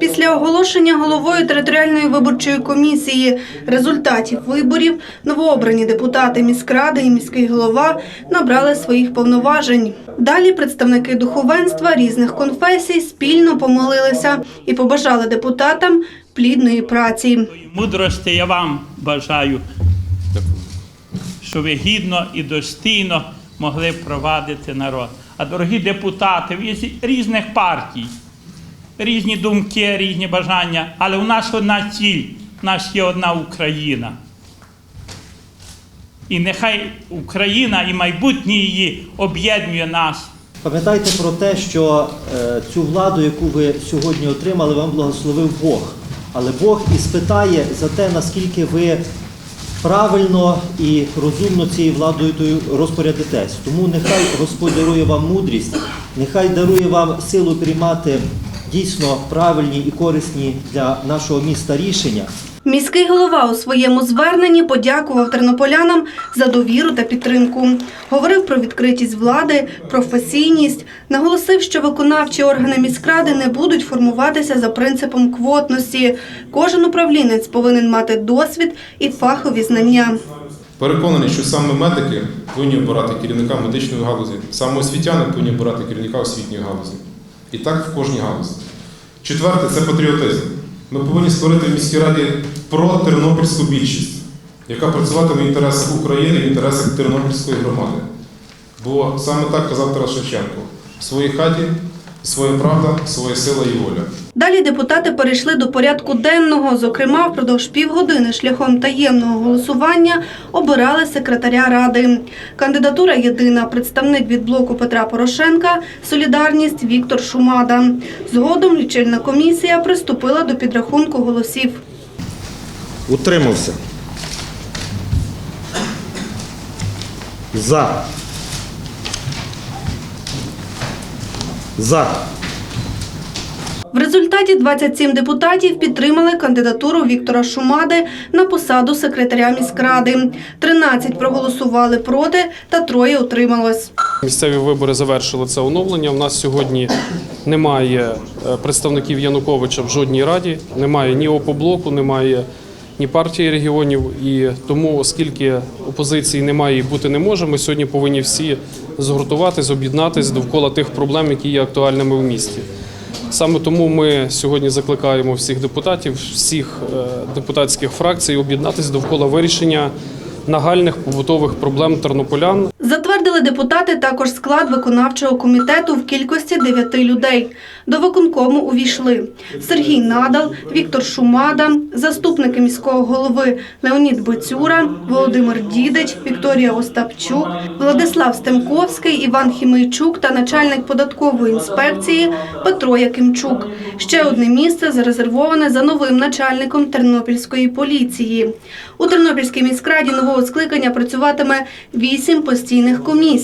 Після оголошення головою територіальної виборчої комісії результатів виборів новообрані депутати міськради і міський голова набрали своїх повноважень. Далі представники духовенства різних конфесій спільно помолилися і побажали депутатам плідної праці. Мудрості я вам бажаю, щоб ви гідно і достійно могли провадити народ. А дорогі депутати, ви різних партій, різні думки, різні бажання, але у нас одна ціль, у нас є одна Україна. І нехай Україна і майбутнє її об'єднує нас. Пам'ятайте про те, що е, цю владу, яку ви сьогодні отримали, вам благословив Бог. Але Бог і спитає за те, наскільки ви правильно і розумно цією владою розпорядитесь. Тому нехай Господь дарує вам мудрість, нехай дарує вам силу приймати дійсно правильні і корисні для нашого міста рішення. Міський голова у своєму зверненні подякував тернополянам за довіру та підтримку. Говорив про відкритість влади, професійність, наголосив, що виконавчі органи міськради не будуть формуватися за принципом квотності. Кожен управлінець повинен мати досвід і фахові знання. Переконаний, що саме медики повинні обирати керівника медичної галузі, саме освітяни повинні обирати керівника освітньої галузі. І так в кожній галузі. Четверте це патріотизм. Ми повинні створити в міській раді протернопільську більшість, яка працюватиме в інтересах України, в інтересах Тернопільської громади. Бо саме так казав Тарас Шевченко: в своїй хаті своя правда, своя сила і воля. Далі депутати перейшли до порядку денного. Зокрема, впродовж півгодини шляхом таємного голосування обирали секретаря ради. Кандидатура єдина представник від блоку Петра Порошенка Солідарність Віктор Шумада. Згодом лічильна комісія приступила до підрахунку голосів. Утримався. За. За. В результаті 27 депутатів підтримали кандидатуру Віктора Шумади на посаду секретаря міськради. 13 проголосували проти та троє утрималось. Місцеві вибори завершили це оновлення. У нас сьогодні немає е, представників Януковича в жодній раді, немає ні ОПОБЛОКу, немає ні партії регіонів. І тому, оскільки опозиції немає і бути не може, ми сьогодні повинні всі згуртуватись, об'єднатись довкола тих проблем, які є актуальними в місті. Саме тому ми сьогодні закликаємо всіх депутатів, всіх е, депутатських фракцій об'єднатися довкола вирішення нагальних побутових проблем тернополян. Депутати також склад виконавчого комітету в кількості 9 людей. До виконкому увійшли Сергій Надал, Віктор Шумада, заступники міського голови Леонід Боцюра, Володимир Дідич, Вікторія Остапчук, Владислав Стемковський, Іван Хімейчук та начальник податкової інспекції Петро Якимчук. Ще одне місце зарезервоване за новим начальником Тернопільської поліції. У Тернопільській міськраді нового скликання працюватиме вісім постійних комісій.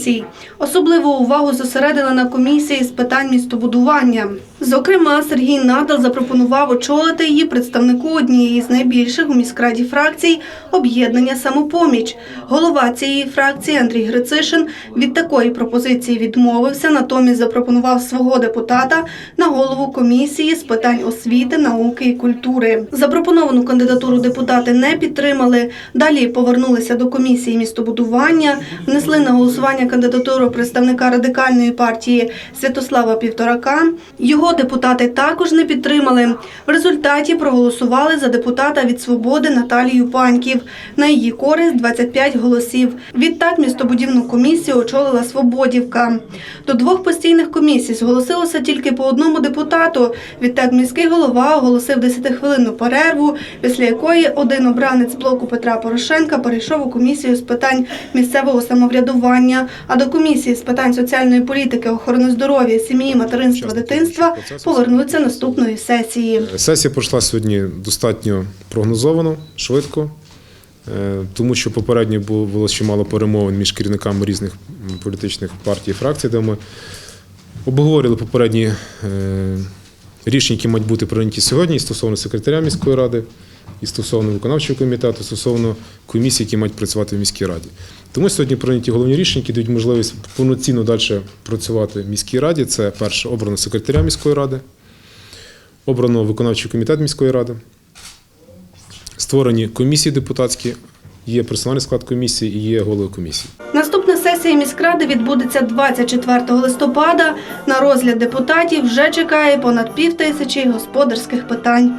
Особливу увагу зосередили на комісії з питань містобудування. Зокрема, Сергій Надал запропонував очолити її представнику однієї з найбільших у міськраді фракцій об'єднання самопоміч. Голова цієї фракції Андрій Грицишин від такої пропозиції відмовився, натомість запропонував свого депутата на голову комісії з питань освіти, науки і культури. Запропоновану кандидатуру депутати не підтримали. Далі повернулися до комісії містобудування, внесли на голосування кандидатуру представника радикальної партії Святослава Півторака. Його депутати також не підтримали. В результаті проголосували за депутата від свободи Наталію Паньків. На її користь 25 голосів. Відтак містобудівну комісію очолила Свободівка. До двох постійних комісій зголосилося тільки по одному депутату. Відтак міський голова оголосив 10-хвилинну перерву, після якої один обранець блоку Петра Порошенка перейшов у комісію з питань місцевого самоврядування. А до комісії з питань соціальної політики, охорони здоров'я, сім'ї, материнства, дитинства повернуться наступної сесії. Сесія пройшла сьогодні достатньо прогнозовано, швидко, е, тому що попередньо було чимало перемовин між керівниками різних політичних партій і фракцій, де ми обговорювали попередні е, рішення, які мають бути прийняті сьогодні стосовно секретаря міської ради, і стосовно виконавчого комітету, стосовно комісій, які мають працювати в міській раді. Тому сьогодні прийняті головні рішення, які дають можливість повноцінно далі працювати в міській раді. Це перше обрано секретаря міської ради. Обрано виконавчий комітет міської ради. Створені комісії депутатські, є персональний склад комісії і є голови комісії. Наступна сесія міськради відбудеться 24 листопада. На розгляд депутатів вже чекає понад пів тисячі господарських питань.